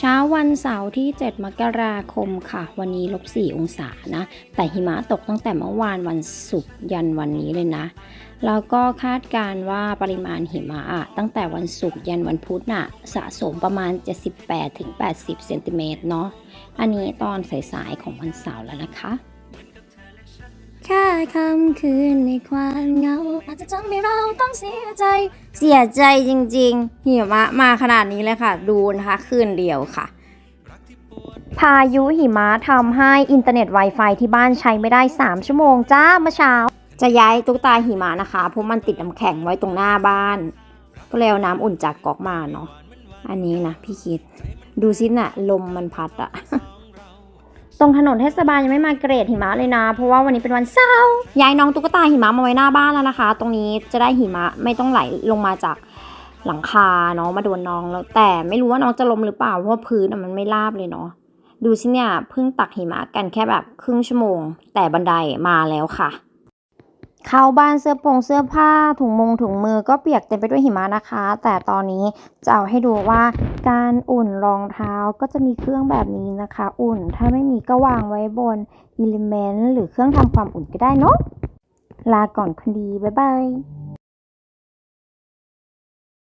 เช้าวันเสาร์ที่ 7 มกราคมค่ะ วันนี้ลบ 4 องศานะ แต่หิมะตกตั้งแต่เมื่อวานวันศุกร์ยันวันนี้เลยนะ แล้วก็คาดการว่าปริมาณหิมะอะตั้งแต่วันศุกร์ยันวันพุธน่ะ สะสมประมาณ 78-80 เซนติเมตรเนาะ อันนี้ตอนสายๆของวันเสาร์แล้วนะคะ แค่คำคืนในความเหงา อาจจะทำให้เราต้องเสียใจ เสียใจจริงๆหิมะมาขนาดนี้เลยค่ะ ดูนะคะคืนเดียวค่ะ พายุหิมะทำให้อินเทอร์เน็ต Wi-Fi ที่บ้านใช้ไม่ได้ 3 ชั่วโมงจ้าเมื่อเช้า จะย้ายตุ๊กตาหิมะนะคะเพราะมันติดน้ำแข็งไว้ตรงหน้าบ้าน ก็เลยเอาน้ำอุ่นจากก๊อกมาเนาะอันนี้นะพี่คิด ดูสินะ่ะลมมันพัดอะ ตรงถนนเทศบาลยังไม่มาเกรดหิมะเลยนะ เพราะว่าวันนี้เป็นวันเสาร์ย้ายน้องตุ๊กตาหิมะมาไว้หน้าบ้านแล้วนะคะ ตรงนี้จะได้หิมะไม่ต้องไหลลงมาจากหลังคาเนาะมาโดนน้องแล้วแต่ไม่รู้ว่าน้องจะลมหรือเปล่าเพราะพื้นมันไม่ราบเลยเนาะดูสิเนี่ยเพิ่งตักหิมะกันแค่แบบครึ่งชั่วโมง แต่บันไดมาแล้วค่ะ เข้าบ้านเสื้อผงเสื้อผ้าถุงมงถุงมือก็เปียกเต็มไปด้วยหิมะนะคะ แต่ตอนนี้จะเอาให้ดูว่าการอุ่นรองเท้าก็จะมีเครื่องแบบนี้นะคะ อุ่นถ้าไม่มีก็วางไว้บนอิเลเมนต์หรือเครื่องทำความอุ่นก็ได้เนาะลาก่อนคนดี บ๊ายบาย